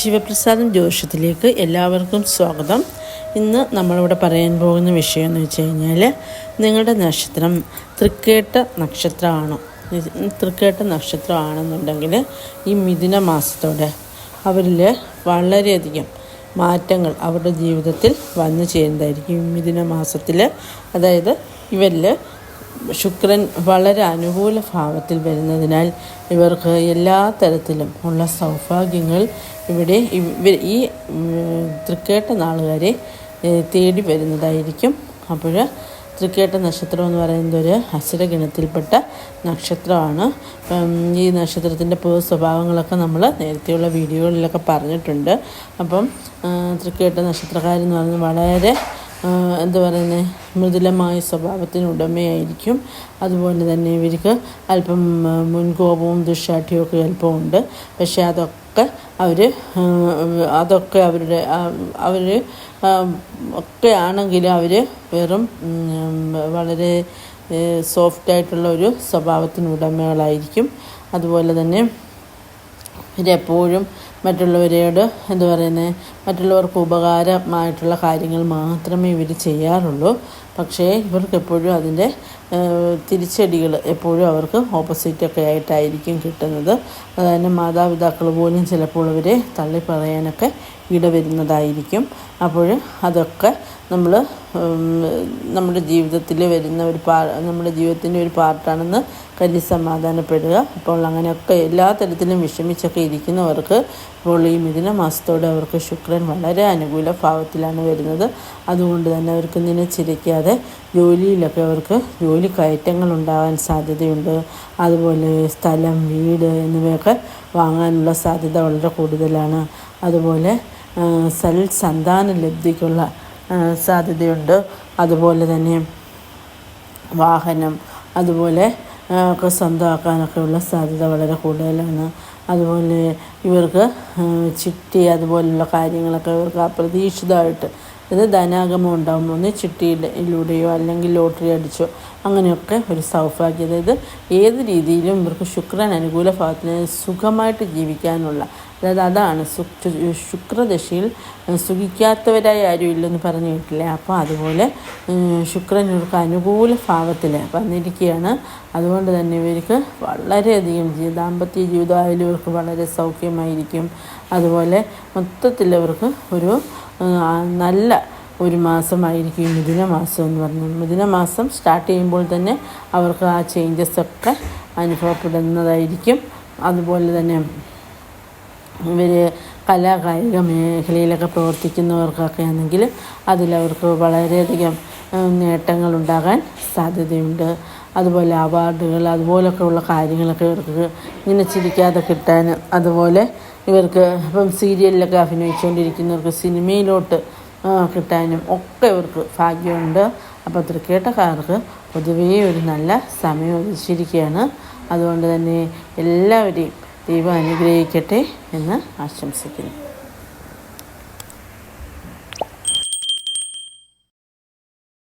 ശിവപ്രസാദം ജ്യോതിഷത്തിലേക്ക് എല്ലാവർക്കും സ്വാഗതം. ഇന്ന് നമ്മളിവിടെ പറയാൻ പോകുന്ന വിഷയം എന്ന് വെച്ച് കഴിഞ്ഞാൽ നിങ്ങളുടെ നക്ഷത്രം തൃക്കേട്ട നക്ഷത്രമാണോ. തൃക്കേട്ട നക്ഷത്രമാണെന്നുണ്ടെങ്കിൽ ഈ മിഥുന മാസത്തോടെ അവരിൽ വളരെയധികം മാറ്റങ്ങൾ അവരുടെ ജീവിതത്തിൽ വന്നു ചേരുന്നതായിരിക്കും മിഥുന മാസത്തിൽ അതായത് ഇവരിൽ ശുക്രൻ വളരെ അനുകൂല ഭാവത്തിൽ വരുന്നതിനാൽ ഇവർക്ക് എല്ലാ തരത്തിലും ഉള്ള സൗഭാഗ്യങ്ങൾ ഇവിടെ ഈ തൃക്കേട്ട നാളുകാരെ തേടി വരുന്നതായിരിക്കും. അപ്പോൾ തൃക്കേട്ട നക്ഷത്രം എന്ന് പറയുന്നത് ഒരു അസുരഗണത്തിൽപ്പെട്ട നക്ഷത്രമാണ്. ഈ നക്ഷത്രത്തിന്റെ പൊതു സ്വഭാവങ്ങളൊക്കെ നമ്മൾ നേരത്തെയുള്ള വീഡിയോകളിലൊക്കെ പറഞ്ഞിട്ടുണ്ട്. അപ്പം തൃക്കേട്ട നക്ഷത്രക്കാരെന്ന് പറയുന്നത് വളരെ എന്താ പറയുന്നത് മൃദുലമായ സ്വഭാവത്തിന് ഉടമയായിരിക്കും. അതുപോലെ തന്നെ ഇവർക്ക് അല്പം മുൻകോപവും ദുഷാഠ്യവും ഒക്കെ അല്പം ഉണ്ട് പക്ഷേ അതൊക്കെ അവർ അതൊക്കെ അവരുടെ അവർ ഒക്കെ ആണെങ്കിലും അവർ വെറും വളരെ സോഫ്റ്റായിട്ടുള്ള ഒരു സ്വഭാവത്തിന് ഉടമകളായിരിക്കും. അതുപോലെ തന്നെ ഇവരെപ്പോഴും മറ്റുള്ളവരോട് എന്തു പറയുന്നത് മറ്റുള്ളവർക്ക് ഉപകാരമായിട്ടുള്ള കാര്യങ്ങൾ മാത്രമേ ഇവർ ചെയ്യാറുള്ളൂ. പക്ഷേ ഇവർക്ക് എപ്പോഴും അതിന്റെ തിരിച്ചടികൾ എപ്പോഴും അവർക്ക് ഓപ്പോസിറ്റൊക്കെ ആയിട്ടായിരിക്കും കിട്ടുന്നത്. അതുതന്നെ മാതാപിതാക്കൾ പോലും ചിലപ്പോൾ ഇവരെ തള്ളിപ്പറയാനൊക്കെ ഇടവരുന്നതായിരിക്കും. അപ്പോൾ അതൊക്കെ നമ്മൾ നമ്മുടെ ജീവിതത്തിൽ വരുന്ന ഒരു പാ നമ്മുടെ ജീവിതത്തിന്റെ ഒരു പാർട്ടാണെന്ന് കരുതി സമാധാനപ്പെടുക. അപ്പോൾ അങ്ങനെയൊക്കെ എല്ലാ തരത്തിലും വിഷമിച്ചൊക്കെ ഇരിക്കുന്നവർക്ക് ഇപ്പോൾ ഈ മിഥുന മാസത്തോടെ അവർക്ക് ശുക്രൻ വളരെ അനുകൂല ഭാവത്തിലാണ് വരുന്നത്. അതുകൊണ്ട് തന്നെ അവർക്ക് നിലച്ചിരിക്കാതെ ജോലിയിലൊക്കെ അവർക്ക് ജോലി കയറ്റങ്ങൾ ഉണ്ടാകാൻ സാധ്യതയുണ്ട്. അതുപോലെ സ്ഥലം വീട് എന്നിവയൊക്കെ വാങ്ങാനുള്ള സാധ്യത വളരെ കൂടുതലാണ്. അതുപോലെ സൽ സന്താന ലബ്ധിക്കുള്ള സാധ്യതയുണ്ട്. അതുപോലെ തന്നെ വാഹനം അതുപോലെ ഒക്കെ സ്വന്തമാക്കാനൊക്കെ ഉള്ള സാധ്യത വളരെ കൂടുതലാണ്. അതുപോലെ ഇവർക്ക് ചിട്ടി അതുപോലുള്ള കാര്യങ്ങളൊക്കെ ഇവർക്ക് അപ്രതീക്ഷിതമായിട്ട് ഇത് ധനാഗമം ഉണ്ടാവും ഒന്ന് ചിട്ടിയിലൂടെയോ അല്ലെങ്കിൽ ലോട്ടറി അടിച്ചോ അങ്ങനെയൊക്കെ ഒരു സൗഭാഗ്യം. അതായത് ഏത് രീതിയിലും ഇവർക്ക് ശുക്രൻ അനുകൂല ഭാഗത്തിന് സുഖമായിട്ട് ജീവിക്കാനുള്ള അതായത് അതാണ് ശുക്രദശയിൽ സുഖിക്കാത്തവരായി ആരും ഇല്ലെന്ന് പറഞ്ഞു കേട്ടില്ലേ? അപ്പോൾ അതുപോലെ ശുക്രൻ ഇവർക്ക് അനുകൂല ഭാവത്തിൽ വന്നിരിക്കുകയാണ്. അതുകൊണ്ട് തന്നെ ഇവർക്ക് വളരെയധികം ദാമ്പത്യ ജീവിതമായാലും ഇവർക്ക് വളരെ സൗഖ്യമായിരിക്കും. അതുപോലെ മൊത്തത്തിൽ ഇവർക്ക് ഒരു നല്ല ഒരു മാസമായിരിക്കും മിഥുന മാസം എന്ന് പറഞ്ഞത് മിഥുന മാസം സ്റ്റാർട്ട് ചെയ്യുമ്പോൾ തന്നെ അവർക്ക് ആ ചേഞ്ചസ് ഒക്കെ അനുഭവപ്പെടുന്നതായിരിക്കും. അതുപോലെ തന്നെ ഇവർ കലാകായിക മേഖലയിലൊക്കെ പ്രവർത്തിക്കുന്നവർക്കൊക്കെ ആണെങ്കിൽ അതിലവർക്ക് വളരെയധികം നേട്ടങ്ങളുണ്ടാകാൻ സാധ്യതയുണ്ട്. അതുപോലെ അവാർഡുകൾ അതുപോലൊക്കെ ഉള്ള കാര്യങ്ങളൊക്കെ ഇവർക്ക് ഇങ്ങനെ ചിരിക്കാതെ കിട്ടാൻ അതുപോലെ ഇവർക്ക് ഇപ്പം സീരിയലിലൊക്കെ അഭിനയിച്ചുകൊണ്ടിരിക്കുന്നവർക്ക് സിനിമയിലോട്ട് കിട്ടാനും ഒക്കെ ഇവർക്ക് ഭാഗ്യമുണ്ട്. അപ്പോൾ തൃക്കേട്ടക്കാർക്ക് പൊതുവേ ഒരു നല്ല സമയം ഒഴിച്ചിരിക്കുകയാണ് അതുകൊണ്ട് തന്നെ എല്ലാവരെയും ദൈവം അനുഗ്രഹിക്കട്ടെ എന്ന് ആശംസിക്കുന്നു.